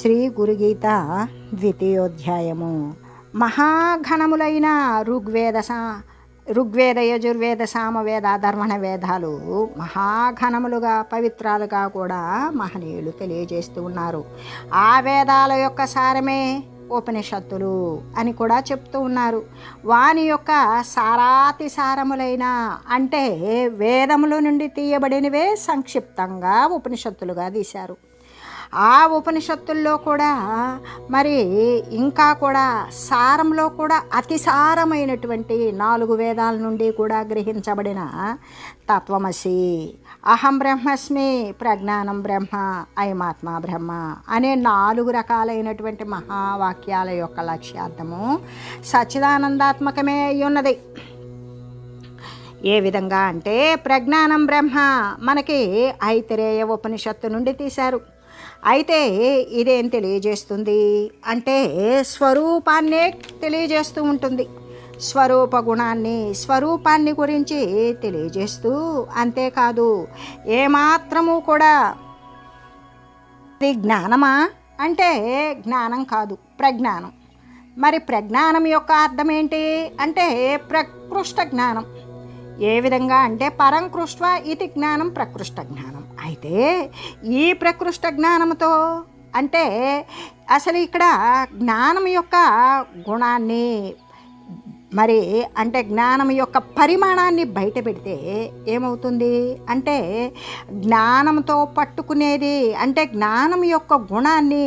శ్రీ గురుగీత ద్వితీయోధ్యాయము. మహాఘనములైన ఋగ్వేద సా ఋగ్వేద యజుర్వేద సామవేద ధర్మణ వేదాలు మహాఘనములుగా పవిత్రాలుగా కూడా మహనీయులు తెలియజేస్తూ ఉన్నారు. ఆ వేదాల యొక్క సారమే ఉపనిషత్తులు అని కూడా చెప్తూ ఉన్నారు. వాని యొక్క సారాతి సారములైన అంటే వేదముల నుండి తీయబడినవే సంక్షిప్తంగా ఉపనిషత్తులుగా తీశారు. ఆ ఉపనిషత్తుల్లో కూడా మరి ఇంకా కూడా సారంలో కూడా అతిసారమైనటువంటి నాలుగు వేదాల నుండి కూడా గ్రహించబడిన తత్వమసి. అహం బ్రహ్మస్మి ప్రజ్ఞానం బ్రహ్మ అయమాత్మ బ్రహ్మ అనే నాలుగు రకాలైనటువంటి మహావాక్యాల యొక్క లక్ష్యార్థము సచ్చిదానందాత్మకమే ఉన్నది ఏ విధంగా అంటే ప్రజ్ఞానం బ్రహ్మ మనకి ఐతిరేయ ఉపనిషత్తు నుండి తీశారు. అయితే ఇదేం తెలియజేస్తుంది అంటే స్వరూపాన్నే తెలియజేస్తూ ఉంటుంది. స్వరూప గుణాన్ని స్వరూపాన్ని గురించి తెలియజేస్తూ అంతేకాదు ఏమాత్రము కూడా ఇది జ్ఞానమా? అంటే జ్ఞానం కాదు ప్రజ్ఞానం. మరి ప్రజ్ఞానం యొక్క అర్థం ఏంటి అంటే ప్రకృష్ట జ్ఞానం. ఏ విధంగా అంటే పరంకృష్ట ఇది జ్ఞానం ప్రకృష్ట జ్ఞానం. అయితే ఈ ప్రకృష్ట జ్ఞానంతో అంటే అసలు ఇక్కడ జ్ఞానం యొక్క గుణాన్ని మరి అంటే జ్ఞానం యొక్క పరిమాణాన్ని బయట పెడితే ఏమవుతుంది? అంటే జ్ఞానంతో పట్టుకునేది అంటే జ్ఞానం యొక్క గుణాన్ని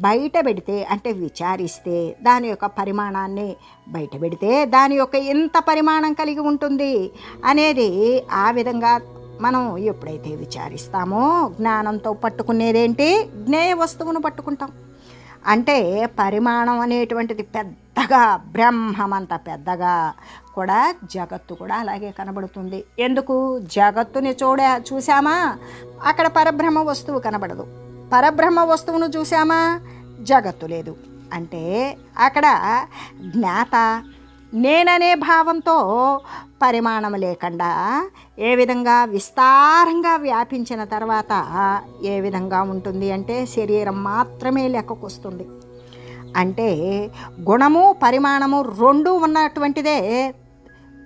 బయట పెడితే అంటే విచారిస్తే దాని యొక్క పరిమాణాన్ని బయట పెడితే దాని యొక్క ఎంత పరిమాణం కలిగి ఉంటుంది అనేది ఆ విధంగా మనం ఎప్పుడైతే విచారిస్తామో జ్ఞానంతో పట్టుకునేదేంటి? జ్ఞేయ వస్తువును పట్టుకుంటాం. అంటే పరిమాణం అనేటువంటిది పెద్దగా బ్రహ్మమంత పెద్దగా కూడా జగత్తు కూడా అలాగే కనబడుతుంది. ఎందుకు? జగత్తుని చూడ చూసామా అక్కడ పరబ్రహ్మ వస్తువు కనబడదు. పరబ్రహ్మ వస్తువును చూసామా జగత్తు లేదు. అంటే అక్కడ జ్ఞాత నేననే భావంతో పరిమాణం లేకుండా ఏ విధంగా విస్తారంగా వ్యాపించిన తర్వాత ఏ విధంగా ఉంటుంది అంటే శరీరం మాత్రమే లెక్కకొస్తుంది అంటే గుణము పరిమాణము రెండు ఉన్నటువంటిదే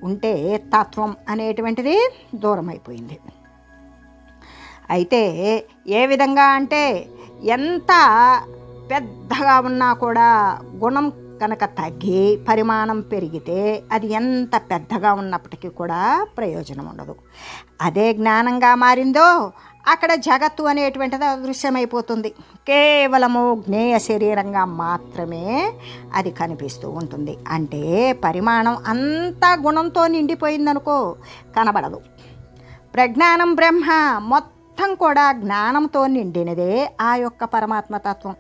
ఉంటే తత్వం అనేటువంటిది దూరం అయిపోయింది అయితే ఏ విధంగా అంటే ఎంత పెద్దగా ఉన్నా కూడా గుణం కనుక తగ్గి పరిమాణం పెరిగితే అది ఎంత పెద్దగా ఉన్నప్పటికీ కూడా ప్రయోజనం ఉండదు. అదే జ్ఞానంగా మారిందో అక్కడ జగత్తు అనేటువంటిది అదృశ్యమైపోతుంది. కేవలము జ్ఞేయ శరీరంగా మాత్రమే అది కనిపిస్తూ ఉంటుంది. అంటే పరిమాణం అంతా గుణంతో నిండిపోయిందనుకో కనబడదు. ప్రజ్ఞానం బ్రహ్మ మొత్తం కూడా జ్ఞానంతో నిండినదే ఆ యొక్క పరమాత్మతత్వం.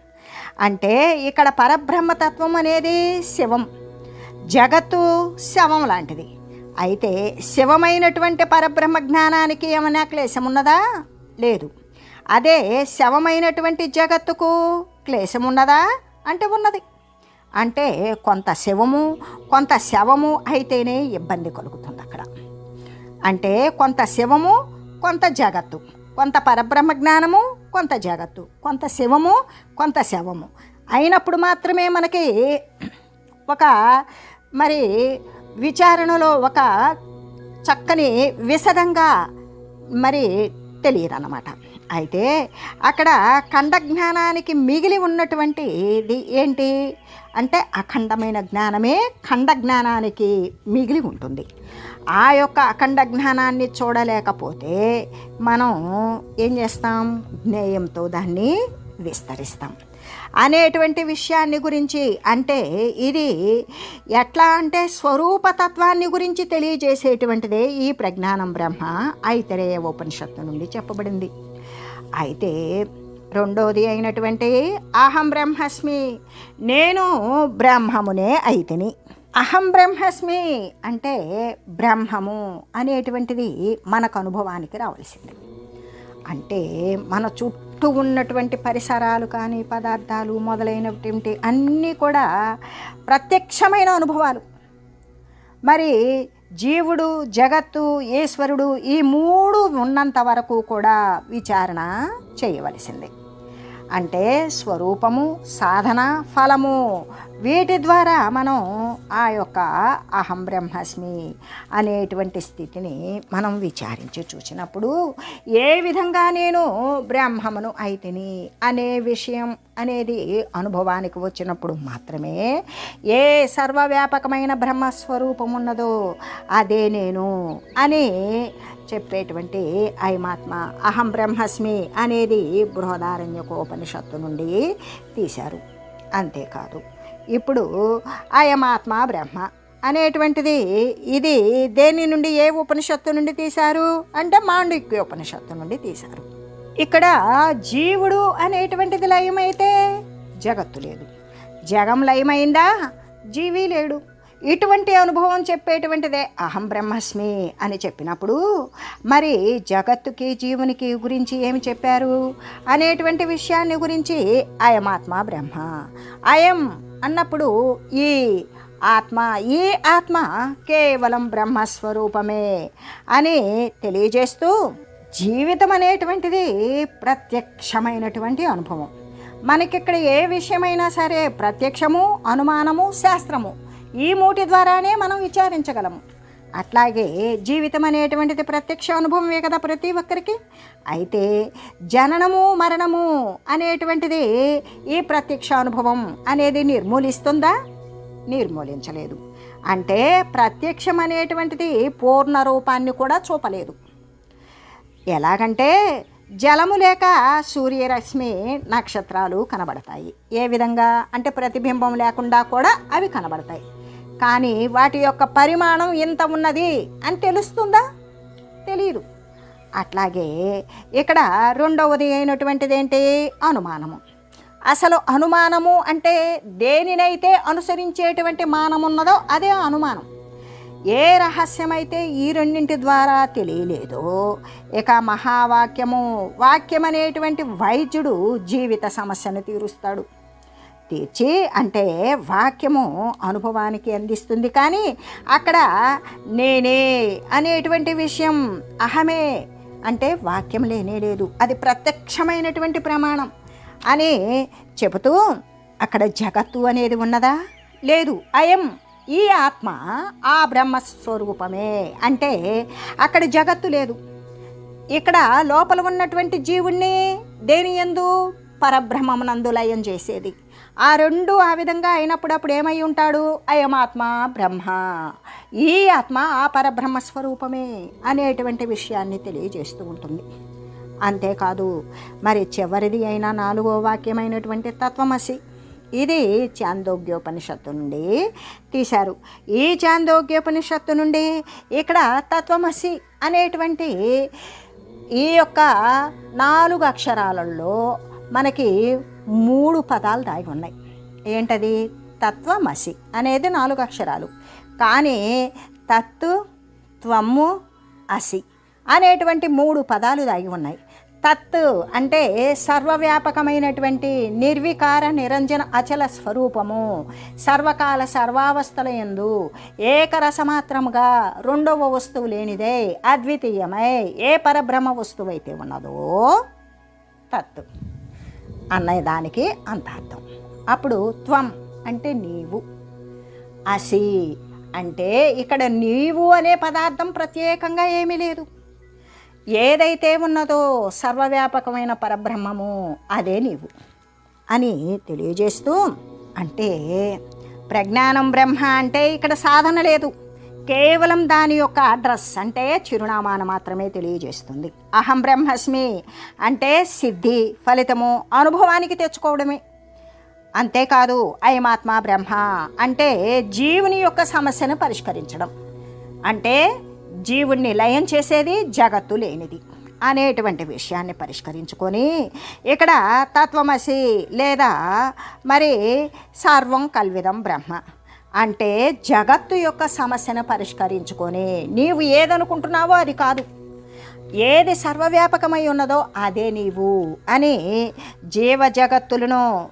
అంటే ఇక్కడ పరబ్రహ్మతత్వం అనేది శివం. జగత్తు శవం లాంటిది. అయితే శివమైనటువంటి పరబ్రహ్మ జ్ఞానానికి ఏమైనా క్లేశం ఉన్నదా? లేదు. అదే శవమైనటువంటి జగత్తుకు క్లేశం ఉన్నదా? అంటే ఉన్నది. అంటే కొంత శివము కొంత శవము అయితేనే ఇబ్బంది కలుగుతుంది అక్కడ. అంటే కొంత శివము కొంత జగత్తు. కొంత పరబ్రహ్మ జ్ఞానము కొంత జగత్తు కొంత శివము కొంత శవము. అయినప్పుడు మాత్రమే మనకి ఒక మరి విచారణలో ఒక చక్కని విశదంగా మరి తెలియదు అన్నమాట అయితే అక్కడ ఖండ జ్ఞానానికి మిగిలి ఉన్నటువంటిది ఏంటి? అంటే అఖండమైన జ్ఞానమే ఖండ జ్ఞానానికి మిగిలి ఉంటుంది. ఆ యొక్క అఖండ జ్ఞానాన్ని చూడలేకపోతే మనం ఏం చేస్తాం? జ్ఞేయంతో దాన్ని విస్తరిస్తాం. అనేటువంటి విషయాన్ని గురించి అంటే ఇది ఎట్లా అంటే స్వరూపతత్వాన్ని గురించి తెలియజేసేటువంటిదే ఈ ప్రజ్ఞానం బ్రహ్మ ఐతరేయ ఉపనిషత్తు నుండి చెప్పబడింది. అయితే రెండోది అయినటువంటి అహం బ్రహ్మస్మి నేను బ్రహ్మమునే అయితిని. అహం బ్రహ్మస్మి అంటే బ్రహ్మము అనేటువంటిది మనకు అనుభవానికి రావాల్సింది. అంటే మన చుట్టూ ఉన్నటువంటి పరిసరాలు కానీ పదార్థాలు మొదలైనటువంటి అన్నీ కూడా ప్రత్యక్షమైన అనుభవాలు. మరి జీవుడు జగత్తు ఈశ్వరుడు ఈ మూడు ఉన్నంత వరకు కూడా విచారణ చేయవలసింది. అంటే స్వరూపము సాధన ఫలము వీటి ద్వారా మనం ఆ యొక్క అహం బ్రహ్మస్మి అనేటువంటి స్థితిని మనం విచారించి చూసినప్పుడు ఏ విధంగా నేను బ్రహ్మమును అయితిని అనే విషయం అనేది అనుభవానికి వచ్చినప్పుడు మాత్రమే ఏ సర్వవ్యాపకమైన బ్రహ్మస్వరూపం ఉన్నదో అదే నేను అని చెప్పేటువంటి ఐమాత్మ అహం బ్రహ్మస్మి అనేది బృహదారణ్యకోపనిషత్తు నుండి తీశారు. అంతేకాదు. ఇప్పుడు అయమాత్మ బ్రహ్మ అనేటువంటిది ఇది దేని నుండి ఏ ఉపనిషత్తు నుండి తీశారు అంటే మాండిక్య ఉపనిషత్తు నుండి తీశారు. ఇక్కడ జీవుడు అనేటువంటిది లయమైతే జగత్తు లేదు. జగం లయమైందా? జీవి లేడు. ఇటువంటి అనుభవం చెప్పేటువంటిదే. అహం బ్రహ్మస్మి అని చెప్పినప్పుడు మరి జగత్తుకి జీవునికి గురించి ఏమి చెప్పారు? అనేటువంటి విషయాన్ని గురించి అయమాత్మ బ్రహ్మ. అయం అన్నప్పుడు ఈ ఆత్మ ఈ ఆత్మ కేవలం బ్రహ్మస్వరూపమే అని తెలియజేస్తూ జీవితం అనేటువంటిది ప్రత్యక్షమైనటువంటి అనుభవం. మనకిక్కడ ఏ విషయమైనా సరే ప్రత్యక్షము అనుమానము శాస్త్రము ఈ మూటి ద్వారానే మనం విచారించగలము. అట్లాగే జీవితం అనేటువంటిది ప్రత్యక్ష అనుభవమే కదా ప్రతి ఒక్కరికి. అయితే జననము మరణము అనేటువంటిది ఈ ప్రత్యక్ష అనుభవం అనేది నిర్మూలిస్తుందా? నిర్మూలించలేదు. అంటే ప్రత్యక్షం అనేటువంటిది పూర్ణ రూపాన్ని కూడా చూపలేదు. ఎలాగంటే జలము లేక సూర్యరశ్మి నక్షత్రాలు కనబడతాయి. ఏ విధంగా? అంటే ప్రతిబింబం లేకుండా కూడా అవి కనబడతాయి. కానీ వాటి యొక్క పరిమాణం ఇంత ఉన్నది అని తెలుస్తుందా? తెలియదు అట్లాగే ఇక్కడ రెండవది అయినటువంటిది ఏంటి అనుమానము. అసలు అనుమానము అంటే దేనినైతే అనుసరించేటువంటి మానం ఉన్నదో అదే అనుమానం. ఏ రహస్యమైతే ఈ రెండింటి ద్వారా తెలియలేదో ఇక మహావాక్యము వాక్యం అనేటువంటి వైద్యుడు జీవిత సమస్యను తీరుస్తాడు. తీర్చి అంటే వాక్యము అనుభవానికి అందిస్తుంది. కానీ అక్కడ నేనే అనేటువంటి విషయం అహమే అంటే వాక్యం లేనే లేదు. అది ప్రత్యక్షమైనటువంటి ప్రమాణం అని చెబుతూ అక్కడ జగత్తు అనేది ఉన్నదా? లేదు. అయం ఈ ఆత్మ ఆ బ్రహ్మస్వరూపమే అంటే అక్కడ జగత్తు లేదు. ఇక్కడ లోపల ఉన్నటువంటి జీవుణ్ణి దేని ఎందు పరబ్రహ్మమునందు లయం చేసేది. ఆ రెండు ఆ విధంగా అయినప్పుడు అప్పుడు ఏమై ఉంటాడు? అయమాత్మ బ్రహ్మ. ఈ ఆత్మ ఆ పరబ్రహ్మ స్వరూపమే అనేటువంటి విషయాన్ని తెలియజేస్తూ ఉంటుంది. అంతేకాదు మరి చివరిది అయిన నాలుగో వాక్యమైనటువంటి తత్వమసి ఇది చాందోగ్యోపనిషత్తు నుండి తీశారు. ఈ చాందోగ్యోపనిషత్తు నుండి ఇక్కడ తత్వమసి అనేటువంటి ఈ యొక్క నాలుగు అక్షరాలలో మనకి మూడు పదాలు దాగి ఉన్నాయి. ఏంటది? తత్వమసి అనేది నాలుగు అక్షరాలు. కానీ తత్తు త్వమ్ము అసి అనేటువంటి మూడు పదాలు దాగి ఉన్నాయి. తత్ అంటే సర్వవ్యాపకమైనటువంటి నిర్వికార నిరంజన అచల స్వరూపము. సర్వకాల సర్వావస్థల ఎందు ఏకరసమాత్రముగా రెండవ వస్తువు లేనిదే అద్వితీయమై ఏ పరబ్రహ్మ వస్తువు అయితే ఉన్నదో తత్తు. అన్నదానికి అంత అర్థం. అప్పుడు త్వం అంటే నీవు. అసి అంటే ఇక్కడ నీవు అనే పదార్థం ప్రత్యేకంగా ఏమీ లేదు. ఏదైతే ఉన్నదో సర్వవ్యాపకమైన పరబ్రహ్మము అదే నీవు అని తెలియజేస్తూ అంటే ప్రజ్ఞానం బ్రహ్మ అంటే ఇక్కడ సాధన లేదు. కేవలం దాని యొక్క అడ్రస్ అంటే చిరునామాను మాత్రమే తెలియజేస్తుంది. అహం బ్రహ్మస్మి అంటే సిద్ధి ఫలితము అనుభవానికి తెచ్చుకోవడమే. అంతేకాదు అయమాత్మ బ్రహ్మ అంటే జీవుని యొక్క సమస్యను పరిష్కరించడం. అంటే జీవుణ్ణి లయం చేసేది జగత్తు లేనిది అనేటువంటి విషయాన్ని పరిష్కరించుకొని ఇక్కడ తత్వమసి లేదా మరి సర్వం కల్విదం బ్రహ్మ. అంటే జగత్తు యొక్క సమస్యను పరిష్కరించుకొని నీవు ఏదనుకుంటున్నావో అది కాదు. ఏది సర్వవ్యాపకమై ఉన్నదో అదే నీవు అని జీవ జగత్తులను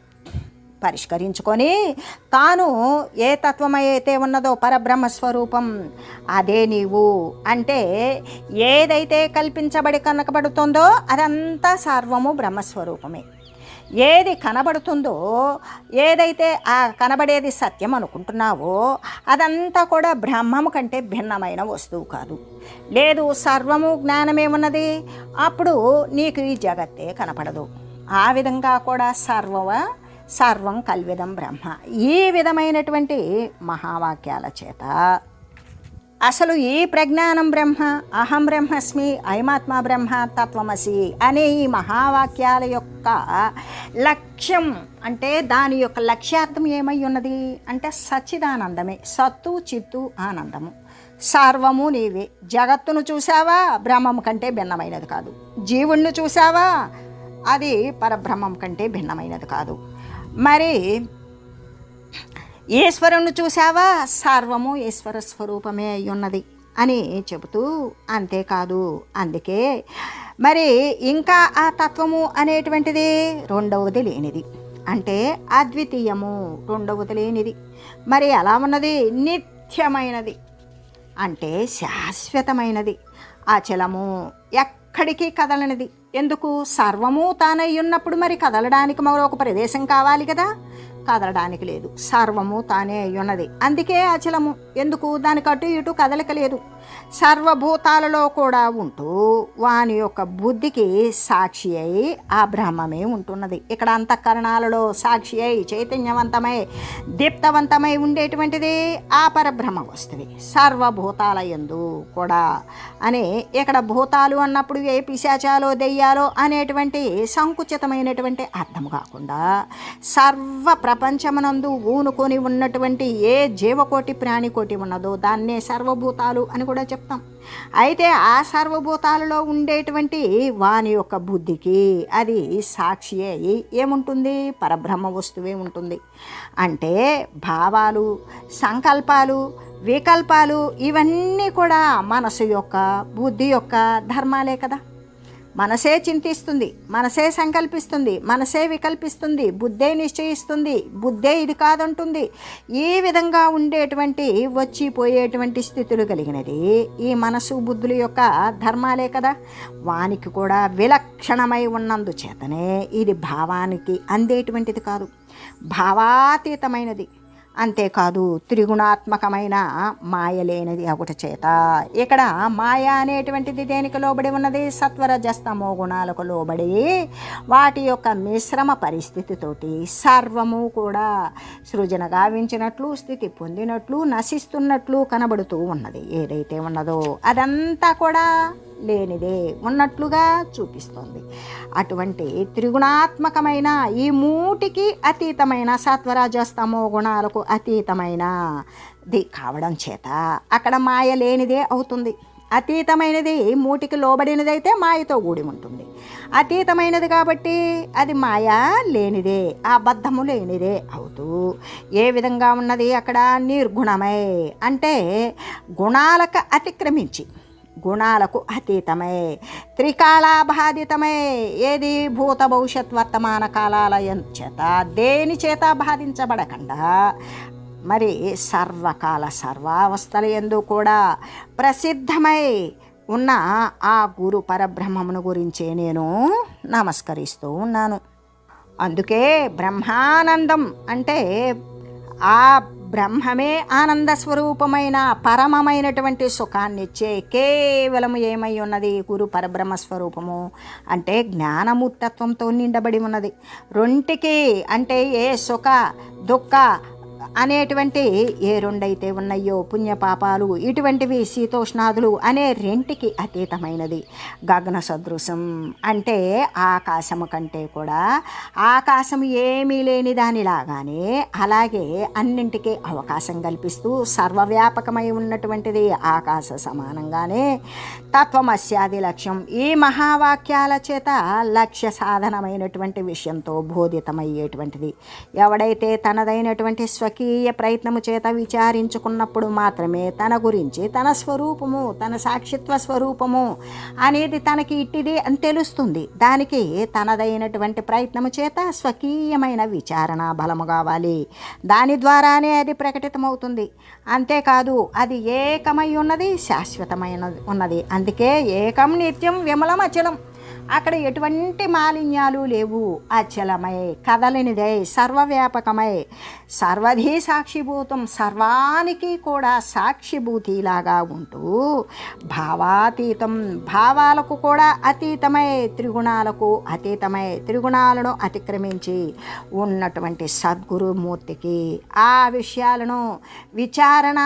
పరిష్కరించుకొని తాను ఏ తత్వమైతే ఉన్నదో పరబ్రహ్మ స్వరూపం అదే నీవు అంటే ఏదైతే కల్పించబడి కనకబడుతుందో అదంతా సర్వము బ్రహ్మస్వరూపమే. ఏది కనబడుతుందో ఏదైతే ఆ కనబడేది సత్యం అనుకుంటున్నావో అదంతా కూడా బ్రహ్మము కంటే భిన్నమైన వస్తువు కాదు. లేదు సర్వము జ్ఞానమేమున్నది అప్పుడు నీకు ఈ జగత్తే కనపడదు. ఆ విధంగా కూడా సర్వవ సర్వం కల్విదం బ్రహ్మ. ఈ విధమైనటువంటి మహావాక్యాల చేత అసలు ఈ ప్రజ్ఞానం బ్రహ్మ అహం బ్రహ్మస్మి ఐమాత్మ బ్రహ్మ తత్వమసి అనే ఈ మహావాక్యాల యొక్క లక్ష్యం అంటే దాని యొక్క లక్ష్యార్థం ఏమై ఉన్నది? అంటే సచ్చిదానందమే సత్తు చిత్తు ఆనందము. సర్వము నీవే. జగత్తును చూసావా బ్రహ్మం కంటే భిన్నమైనది కాదు. జీవుణ్ణి చూసావా అది పరబ్రహ్మం కంటే భిన్నమైనది కాదు. మరి ఈశ్వరుని చూసావా సర్వము ఈశ్వర స్వరూపమే అయి ఉన్నది అని చెబుతూ అంతేకాదు. అందుకే మరి ఇంకా ఆ తత్వము అనేటువంటిది రెండవది లేనిది. అంటే అద్వితీయము రెండవది లేనిది. మరి ఎలా ఉన్నది? నిత్యమైనది. అంటే శాశ్వతమైనది. అచలము ఎక్కడికి కదలనిది? ఎందుకు? సర్వము తానై ఉన్నప్పుడు మరి కదలడానికి మరొక ప్రదేశం కావాలి కదా. కదలడానికి లేదు. సర్వము తానే అయ్యున్నది. అందుకే అచలము. ఎందుకు? దానికి అటు ఇటు కదలిక లేదు. సర్వభూతాలలో కూడా ఉంటూ వాని యొక్క బుద్ధికి సాక్షి అయి ఆ బ్రహ్మమే ఉంటున్నది. ఇక్కడ అంతఃకరణాలలో సాక్షి అయి చైతన్యవంతమై దీప్తవంతమై ఉండేటువంటిది ఆ పరబ్రహ్మ వస్తువి. సర్వభూతాల ఎందు కూడా అని ఇక్కడ భూతాలు అన్నప్పుడు ఏ పిశాచాలో దెయ్యాలో అనేటువంటి సంకుచితమైనటువంటి అర్థం కాకుండా సర్వ ప్రపంచమునందు ఊనుకొని ఉన్నటువంటి ఏ జీవకోటి ప్రాణికోటి ఉన్నదో దాన్నే సర్వభూతాలు అని కూడా చెప్తాం. అయితే ఆ సర్వభూతాలలో ఉండేటువంటి వాని యొక్క బుద్ధికి అది సాక్షి అయి ఏముంటుంది? పరబ్రహ్మ వస్తువే ఉంటుంది. అంటే భావాలు సంకల్పాలు వికల్పాలు ఇవన్నీ కూడా మనసు యొక్క బుద్ధి యొక్క ధర్మాలే కదా. మనసే చింతిస్తుంది మనసే సంకల్పిస్తుంది మనసే వికల్పిస్తుంది బుద్ధే నిశ్చయిస్తుంది బుద్ధే ఇది కాదంటుంది. ఈ విధంగా ఉండేటువంటి వచ్చిపోయేటువంటి స్థితులు కలిగినది ఈ మనసు బుద్ధుల యొక్క ధర్మాలే కదా. వానికి కూడా విలక్షణమై ఉన్నందు చేతనే ఇది భావానికి అందేటువంటిది కాదు. భావాతీతమైనది. అంతేకాదు త్రిగుణాత్మకమైన మాయ లేనిది ఒకటి చేత. ఇక్కడ మాయ అనేటువంటిది దేనికి లోబడి ఉన్నది? సత్వరజస్తమో గుణాలకు లోబడి వాటి యొక్క మిశ్రమ పరిస్థితితోటి సర్వము కూడా సృజన గావించినట్లు స్థితి పొందినట్లు నశిస్తున్నట్లు కనబడుతూ ఉన్నది. ఏదైతే ఉన్నదో అదంతా కూడా లేనిదే ఉన్నట్లుగా చూపిస్తుంది. అటువంటి త్రిగుణాత్మకమైన ఈ మూటికి అతీతమైన సత్వరాజస్తమో గుణాలకు అతీతమైనది కావడం చేత అక్కడ మాయ లేనిదే అవుతుంది. అతీతమైనది మూటికి లోబడినదైతే మాయతో కూడి ఉంటుంది. అతీతమైనది కాబట్టి అది మాయ లేనిదే అబద్ధము లేనిదే అవుతూ ఏ విధంగా ఉన్నది అక్కడ? నిర్గుణమై. అంటే గుణాలకు అతిక్రమించి. గుణాలకు అతీతమై. త్రికాలాబాధితమై. ఏది భూత భవిష్యత్ వర్తమాన కాలాల చేత దేని చేత బాధించబడకుండా? మరి సర్వకాల సర్వావస్థల ఎందు కూడా ప్రసిద్ధమై ఉన్న ఆ గురు పరబ్రహ్మమును గురించే నేను నమస్కరిస్తూ ఉన్నాను. అందుకే బ్రహ్మానందం అంటే ఆ బ్రహ్మమే ఆనంద స్వరూపమైన పరమమైనటువంటి సుఖాన్ని ఇచ్చే ఏమై ఉన్నది? గురు పరబ్రహ్మ స్వరూపము. అంటే జ్ఞానమూర్తత్వంతో నిండబడి ఉన్నది. రెంటికి అంటే ఏ సుఖ దుఃఖ అనేటువంటి ఏ రెండైతే ఉన్నాయో పుణ్యపాపాలు ఇటువంటివి శీతోష్ణాదులు అనే రెంటికి అతీతమైనది. గగన సదృశం అంటే ఆకాశము కంటే కూడా ఆకాశం ఏమీ లేని దానిలాగానే అలాగే అన్నింటికీ అవకాశం కల్పిస్తూ సర్వవ్యాపకమై ఉన్నటువంటిది ఆకాశ సమానంగానే తత్వమస్యాది లక్ష్యం. ఈ మహావాక్యాల చేత లక్ష్య సాధనమైనటువంటి విషయంతో బోధితమయ్యేటువంటిది. ఎవడైతే తనదైనటువంటి స్వ స్వకీయ ప్రయత్నము చేత విచారించుకున్నప్పుడు మాత్రమే తన గురించి తన స్వరూపము తన సాక్షిత్వ స్వరూపము అనేది తనకి ఇట్టిది అని తెలుస్తుంది. దానికి తనదైనటువంటి ప్రయత్నము చేత స్వకీయమైన విచారణ బలము కావాలి. దాని ద్వారానే అది ప్రకటితమవుతుంది. అంతేకాదు అది ఏకమై ఉన్నది శాశ్వతమైన ఉన్నది. అందుకే ఏకం నిత్యం విమలం అచలం అక్కడ ఎటువంటి మాలిన్యాలు లేవు. అచలమై కదలినిదై సర్వవ్యాపకమై సర్వధీ సాక్షిభూతం సర్వానికి కూడా సాక్షిభూతిలాగా ఉంటూ భావాతీతం భావాలకు కూడా అతీతమై త్రిగుణాలకు అతీతమై త్రిగుణాలను అతిక్రమించి ఉన్నటువంటి సద్గురుమూర్తికి ఆ విషయాలను విచారణ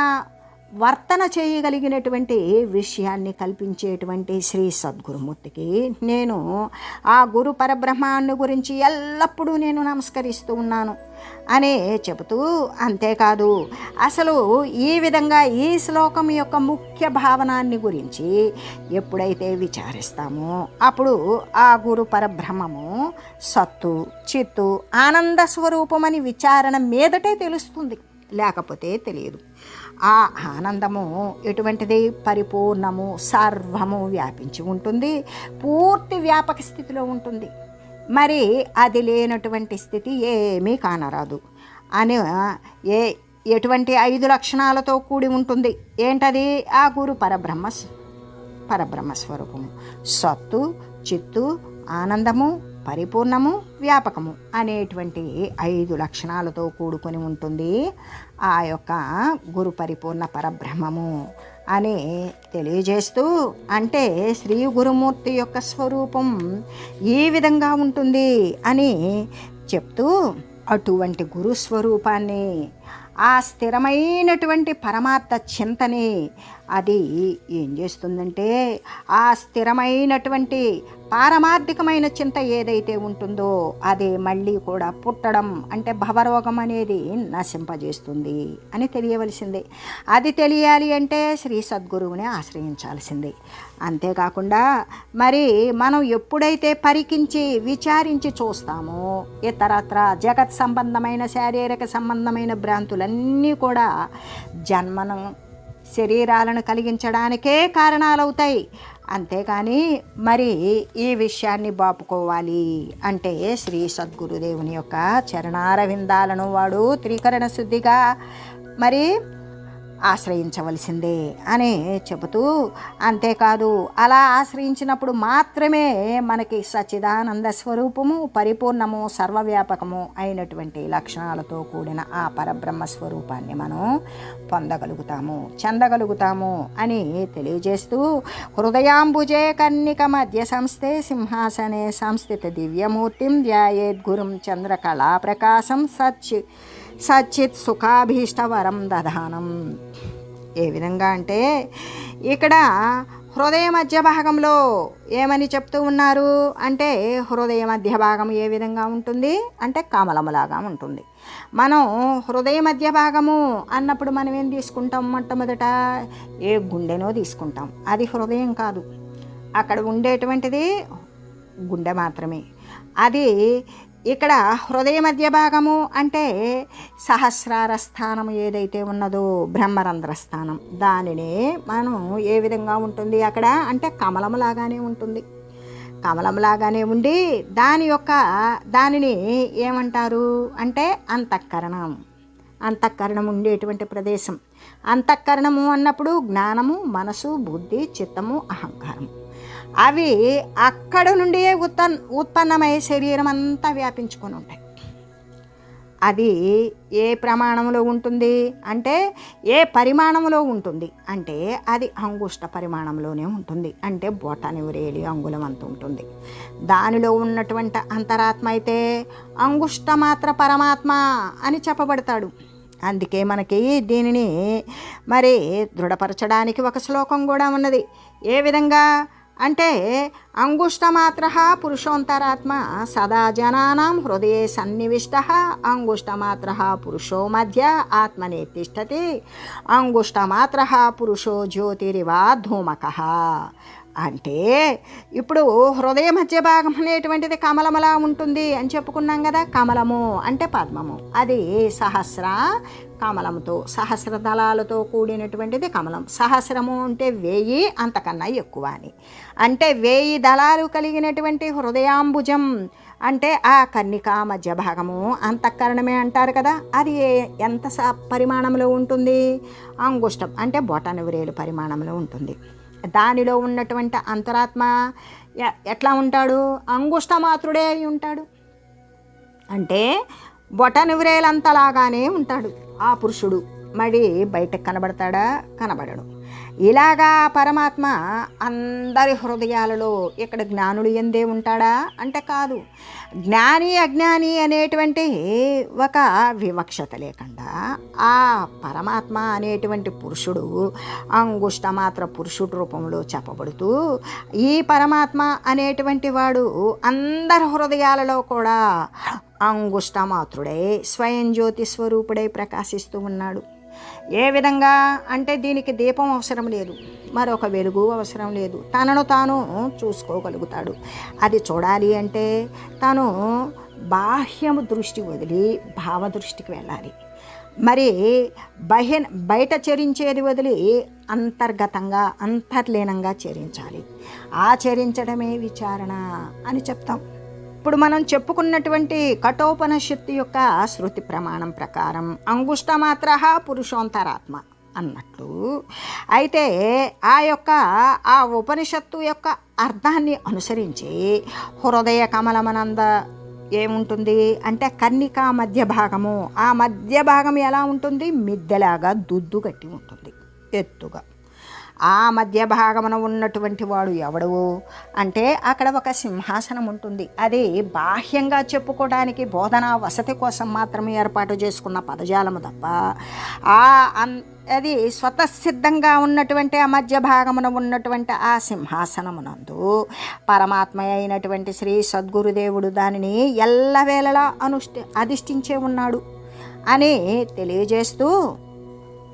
వర్తన చేయగలిగినటువంటి విషయాన్ని కల్పించేటువంటి శ్రీ సద్గురుమూర్తికి నేను ఆ గురు పరబ్రహ్మాన్ని గురించి ఎల్లప్పుడూ నేను నమస్కరిస్తూ ఉన్నాను అనే చెబుతూ అంతేకాదు అసలు ఈ విధంగా ఈ శ్లోకం యొక్క ముఖ్య భావనాన్ని గురించి ఎప్పుడైతే విచారిస్తామో అప్పుడు ఆ గురు పరబ్రహ్మము సత్తు చిత్తు ఆనంద స్వరూపమని విచారణ మీదటే తెలుస్తుంది. లేకపోతే తెలియదు. ఆ ఆనందము ఎటువంటిది? పరిపూర్ణము సర్వము వ్యాపించి ఉంటుంది. పూర్తి వ్యాపక స్థితిలో ఉంటుంది. మరి అది లేనటువంటి స్థితి ఏమీ కానరాదు. అని ఏ ఎటువంటి ఐదు లక్షణాలతో కూడి ఉంటుంది. ఏంటది? ఆ గురు పరబ్రహ్మ పరబ్రహ్మ స్వరూపము. సత్తు చిత్తు ఆనందము పరిపూర్ణము వ్యాపకము అనేటువంటి ఐదు లక్షణాలతో కూడుకొని ఉంటుంది. ఆ యొక్క గురు పరిపూర్ణ పరబ్రహ్మము అని తెలియజేస్తూ అంటే శ్రీ గురుమూర్తి యొక్క స్వరూపం ఏ విధంగా ఉంటుంది అని చెప్తూ అటువంటి గురు స్వరూపాన్ని ఆ స్థిరమైనటువంటి పరమార్థ చింతని అది ఏం చేస్తుందంటే ఆ స్థిరమైనటువంటి పారమార్థికమైన చింత ఏదైతే ఉంటుందో అది మళ్ళీ కూడా పుట్టడం అంటే భవరోగం అనేది నశింపజేస్తుంది అని తెలియవలసిందే. అది తెలియాలి అంటే శ్రీ సద్గురువుని ఆశ్రయించాల్సిందే. అంతేకాకుండా మరి మనం ఎప్పుడైతే పరికించి విచారించి చూస్తామో ఇతరత్ర జగత్ సంబంధమైన శారీరక సంబంధమైన భ్రాంతులన్నీ కూడా జన్మను శరీరాలను కలిగించడానికే కారణాలవుతాయి. అంతేకాని మరి ఈ విషయాన్ని బాపుకోవాలి అంటే శ్రీ సద్గురుదేవుని యొక్క చరణారవిందాలను వాడు త్రికరణ శుద్ధిగా మరి ఆశ్రయించవలసిందే అని చెబుతూ అంతేకాదు అలా ఆశ్రయించినప్పుడు మాత్రమే మనకి సచ్చిదానంద స్వరూపము పరిపూర్ణము సర్వవ్యాపకము అయినటువంటి లక్షణాలతో కూడిన ఆ పరబ్రహ్మ స్వరూపాన్ని మనం పొందగలుగుతాము చెందగలుగుతాము అని తెలియజేస్తూ హృదయాంబుజే కన్నిక మధ్య సంస్థే సింహాసనే సంస్థిత దివ్యమూర్తిం ధ్యాయేద్గురుం చంద్రకళా ప్రకాశం సచ్ సచిత్ సుఖాభీష్టవరం దధానం. ఏ విధంగా అంటే ఇక్కడ హృదయ మధ్య భాగంలో ఏమని చెప్తూ ఉన్నారు? అంటే హృదయ మధ్య భాగం ఏ విధంగా ఉంటుంది? అంటే కమలములాగా ఉంటుంది. మనం హృదయ మధ్య భాగము అన్నప్పుడు మనం ఏం తీసుకుంటాం? మొట్టమొదట ఏ గుండెనో తీసుకుంటాం. అది హృదయం కాదు. అక్కడ ఉండేటువంటిది గుండె మాత్రమే. అది ఇక్కడ హృదయ మధ్య భాగము అంటే సహస్రార స్థానం ఏదైతే ఉన్నదో బ్రహ్మరంధ్ర స్థానం. దానిని మనం ఏ విధంగా ఉంటుంది అక్కడ? అంటే కమలములాగానే ఉంటుంది. కమలంలాగానే ఉండి దాని యొక్క దానిని ఏమంటారు? అంటే అంతఃకరణం. అంతఃకరణం ఉండేటువంటి ప్రదేశం. అంతఃకరణము అన్నప్పుడు జ్ఞానము మనసు బుద్ధి చిత్తము అహంకారం అవి అక్కడ నుండి ఉత్పన్ ఉత్పన్నమై శరీరం అంతా వ్యాపించుకొని ఉంటాయి. అది ఏ ప్రమాణంలో ఉంటుంది అంటే ఏ పరిమాణంలో ఉంటుంది అంటే అది అంగుష్ట పరిమాణంలోనే ఉంటుంది. అంటే బోటానివరేలి అంగుళం అంత ఉంటుంది. దానిలో ఉన్నటువంటి అంతరాత్మ అయితే అంగుష్ట మాత్ర పరమాత్మ అని చెప్పబడతాడు. అందుకే మనకి దీనిని మరి దృఢపరచడానికి ఒక శ్లోకం కూడా ఉన్నది. ఏ విధంగా? అంటే అంగుష్టమాత్ర పురుషోంతరాత్మ సదా జనానాం హృదయ సన్నివిష్ట. అంగుష్టమాత్ర పురుషో మధ్య ఆత్మనే తిష్టతి. అంగుష్టమాత్ర పురుషో జ్యోతిరివా ధూమక. అంటే ఇప్పుడు హృదయ మధ్య భాగం అనేటువంటిది కమలమలా ఉంటుంది అని చెప్పుకున్నాం కదా కమలము అంటే పద్మము. అది సహస్ర కమలంతో సహస్ర దళాలతో కూడినటువంటిది కమలం. సహస్రము అంటే వేయి అంతకన్నా ఎక్కువ అని. అంటే వేయి దళాలు కలిగినటువంటి హృదయాంబుజం అంటే ఆ కన్నికా మధ్య భాగము అంతఃకరణమే అంటారు కదా అది ఎంత స పరిమాణంలో ఉంటుంది? అంగుష్టం అంటే బొటనవిరేలు పరిమాణంలో ఉంటుంది. దానిలో ఉన్నటువంటి అంతరాత్మ ఎ- ఎట్లా ఉంటాడు? అంగుష్టమాత్రుడే అయి ఉంటాడు. అంటే బొటనివ్రేలంతలాగానే ఉంటాడు ఆ పురుషుడు. మరి బయటకు కనబడతాడా? కనబడడు. ఇలాగా పరమాత్మ అందరి హృదయాలలో ఇక్కడ జ్ఞానుడు ఎందే ఉంటాడా? అంటే కాదు. జ్ఞాని అజ్ఞాని అనేటువంటి ఒక వివక్షత లేకుండా ఆ పరమాత్మ అనేటువంటి పురుషుడు అంగుష్టమాత్ర పురుషుడు రూపంలో చెప్పబడుతూ ఈ పరమాత్మ అనేటువంటి వాడు అందరి హృదయాలలో కూడా అంగుష్టమాత్రుడై స్వయం జ్యోతి స్వరూపుడై ప్రకాశిస్తూ ఉన్నాడు. ఏ విధంగా అంటే దీనికి దీపం అవసరం లేదు. మరొక వెలుగు అవసరం లేదు. తనను తాను చూసుకోగలుగుతాడు. అది చూడాలి అంటే తాను బాహ్యము దృష్టి వదిలి భావ దృష్టికి వెళ్ళాలి. మరి బహి బయట చరించేది వదిలి అంతర్గతంగా అంతర్లీనంగా చరించాలి. ఆచరించడమే విచారణ అని చెప్తాం. ఇప్పుడు మనం చెప్పుకున్నటువంటి కఠోపనిషత్తు యొక్క శృతి ప్రమాణం ప్రకారం అంగుష్టమాత్ర పురుషోంతరాత్మ అన్నట్లు అయితే ఆ యొక్క ఆ ఉపనిషత్తు యొక్క అర్థాన్ని అనుసరించి హృదయ కమలమనంద ఏముంటుంది అంటే కన్నిక మధ్య భాగము. ఆ మధ్య భాగం ఎలా ఉంటుంది? మిద్దెలాగా దుద్దు కట్టి ఉంటుంది. ఎత్తుగా. ఆ మధ్య భాగమున ఉన్నటువంటి వాడు ఎవడు? అంటే అక్కడ ఒక సింహాసనం ఉంటుంది. అది బాహ్యంగా చెప్పుకోవడానికి బోధనా వసతి కోసం మాత్రమే ఏర్పాటు చేసుకున్న పదజాలము తప్ప ఆ అది స్వతసిద్ధంగా ఉన్నటువంటి ఆ మధ్య భాగమున ఉన్నటువంటి ఆ సింహాసనమునందు పరమాత్మ అయినటువంటి శ్రీ సద్గురుదేవుడు దానిని ఎల్లవేళలా అనుష్ఠి అధిష్ఠించే ఉన్నాడు అని తెలియజేస్తూ